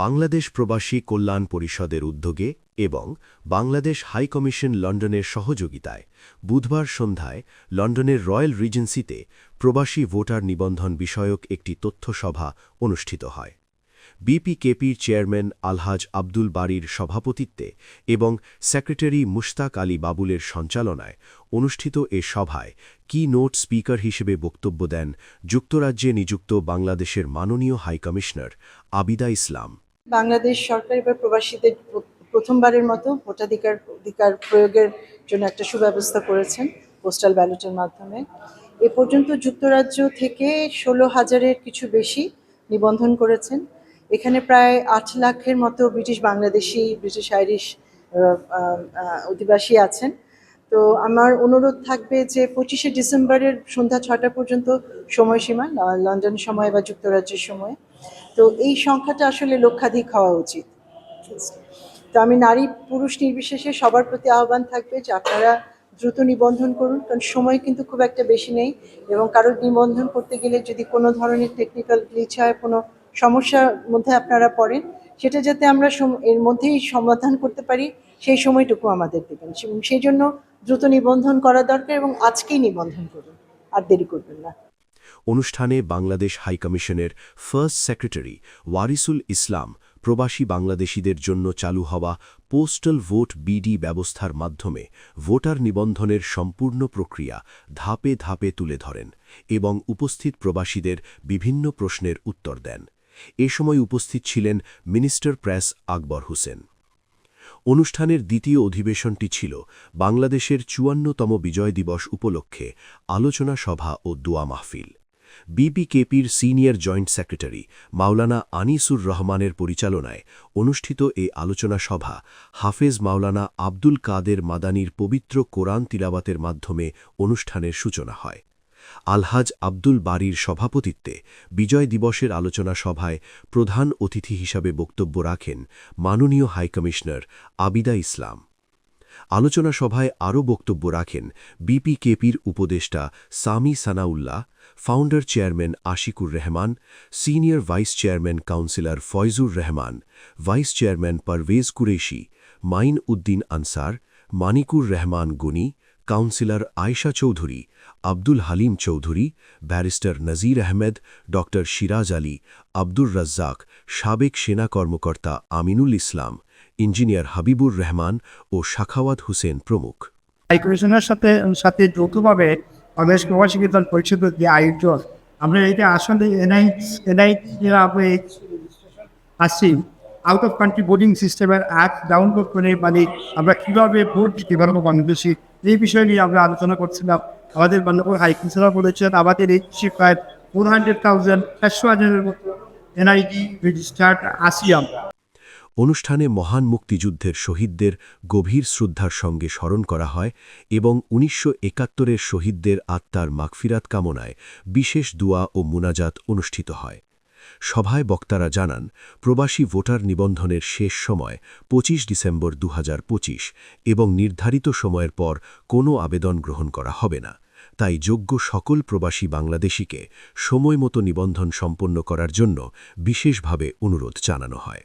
বাংলাদেশ প্রবাসী কল্যাণ পরিষদের উদ্যোগে এবং বাংলাদেশ হাইকমিশন লন্ডনের সহযোগিতায় বুধবার সন্ধ্যায় লন্ডনের রয়্যাল রিজেন্সিতে প্রবাসী ভোটার নিবন্ধন বিষয়ক একটি তথ্যসভা অনুষ্ঠিত হয়। বিপিকেপির চেয়ারম্যান আলহাজ আব্দুল বাড়ির সভাপতিত্বে এবং সেক্রেটারি মুশতাক আলী বাবুলের সঞ্চালনায় অনুষ্ঠিত এ সভায় কি নোট স্পিকার হিসেবে বক্তব্য দেন যুক্তরাজ্যে নিযুক্ত বাংলাদেশের মাননীয় হাইকমিশনার আবিদা ইসলাম। বাংলাদেশ সরকার এবার প্রবাসীদের প্রথমবারের মতো ভোটাধিকার, অধিকার প্রয়োগের জন্য একটা সুব্যবস্থা করেছেন পোস্টাল ব্যালটের মাধ্যমে। এ পর্যন্ত যুক্তরাজ্য থেকে ষোলো হাজারের কিছু বেশি নিবন্ধন করেছেন। এখানে প্রায় আট লাখের মতো ব্রিটিশ বাংলাদেশি, ব্রিটিশ আইরিশ অধিবাসী আছেন। তো আমার অনুরোধ থাকবে যে পঁচিশে ডিসেম্বরের সন্ধ্যা ছটা পর্যন্ত সময়সীমা লন্ডন সময় বা যুক্তরাজ্যের সময়। তো এই সংখ্যাটা আসলে লক্ষাধিক হওয়া উচিত। তো আমি নারী পুরুষ নির্বিশেষে সবার প্রতি আহ্বান থাকবে যে আপনারা দ্রুত নিবন্ধন করুন, কারণ সময় কিন্তু খুব একটা বেশি নেই এবং কারোর নিবন্ধন করতে গেলে যদি কোনো ধরনের টেকনিক্যাল গ্লিচ হয়, কোনো সমস্যার মধ্যে আপনারা পড়েন, সেটা যাতে আমরা এর মধ্যেই সমাধান করতে পারি, সেই সময়টুকু আমাদের দেবেন। সেই জন্য দ্রুত নিবন্ধন করা দরকার এবং আজকেই নিবন্ধন করুন, আর দেরি করবেন না। অনুষ্ঠানে বাংলাদেশ হাইকমিশনের ফার্স্ট সেক্রেটারি ওয়ারিসুল ইসলাম প্রবাসী বাংলাদেশিদের জন্য চালু হওয়া পোস্টাল ভোট বিডি ব্যবস্থার মাধ্যমে ভোটার নিবন্ধনের সম্পূর্ণ প্রক্রিয়া ধাপে ধাপে তুলে ধরেন এবং উপস্থিত প্রবাসীদের বিভিন্ন প্রশ্নের উত্তর দেন। এ সময় উপস্থিত ছিলেন মিনিস্টার প্রেস আকবর হোসেন। অনুষ্ঠানের দ্বিতীয় অধিবেশনটি ছিল বাংলাদেশের চুয়ান্নতম বিজয় দিবস উপলক্ষে আলোচনা সভা ও দোয়া মাহফিল। বিপিকেপির senior joint secretary Maulana Anisur রহমানের পরিচালনায় অনুষ্ঠিত এ আলোচনা সভা হাফেজ মাওলানা আব্দুল কাদের মাদানির পবিত্র কোরআন তিলাবাতের মাধ্যমে অনুষ্ঠানের সূচনা হয়। আলহাজ আব্দুল বাড়ির সভাপতিত্বে বিজয় দিবসের আলোচনা সভায় প্রধান অতিথি হিসাবে বক্তব্য রাখেন মাননীয় হাইকমিশনার আবিদা ইসলাম। আলোচনা সভায় আরও বক্তব্য রাখেন বিপিকেপির উপদেষ্টা Sami Sanaullah, founder chairman Ashiqur Rahman, senior vice chairman councillor Foyzur Rahman, vice chairman Parvez Qureshi, Main Uddin Ansar, Manikur Rahman Gani, councillor Ayesha Chowdhury, Abdul Halim Chowdhury, barrister Nazir Ahmed ড সিরাজ আলী, আব্দুর রাজ্জাক, সাবেক সেনা কর্মকর্তা Aminul Islam engineer Habibur Rahman ও শাখাওয়াত হোসেন প্রমুখ। হাইকমিশনের সাথে সাথে যৌথভাবে বাংলাদেশ প্রবাসী কীর্তন পরিষদের যে আয়োজন, আমরা এটা আসলে এনআই এনআই আসছি। আউট অফ কান্ট্রি বোর্ডিং সিস্টেমের অ্যাপ ডাউনলোড করে মানে আমরা কীভাবে ভোট পারব বাংলাদেশি, এই বিষয় নিয়ে আমরা আলোচনা করছিলাম। আমাদের বাংলাপুর হাইকমিশনার বলেছেন, আমাদের এই প্রায় ফোর হান্ড্রেড থাউজেন্ড চারশো হাজারের মতো এনআইডি রেজিস্টার্ড আসি আমরা। অনুষ্ঠানে মহান মুক্তিযুদ্ধের শহীদদের গভীর শ্রদ্ধার সঙ্গে স্মরণ করা হয় এবং উনিশশো একাত্তরের শহীদদের আত্মার মাগফিরাত কামনায় বিশেষ দুয়া ও মুনাজাত অনুষ্ঠিত হয়। সভায় বক্তারা জানান, প্রবাসী ভোটার নিবন্ধনের শেষ সময় ২৫ ডিসেম্বর দু হাজার পঁচিশ এবং নির্ধারিত সময়ের পর কোনো আবেদন গ্রহণ করা হবে না। তাই যোগ্য সকল প্রবাসী বাংলাদেশিকে সময়মতো নিবন্ধন সম্পন্ন করার জন্য বিশেষভাবে অনুরোধ জানানো হয়।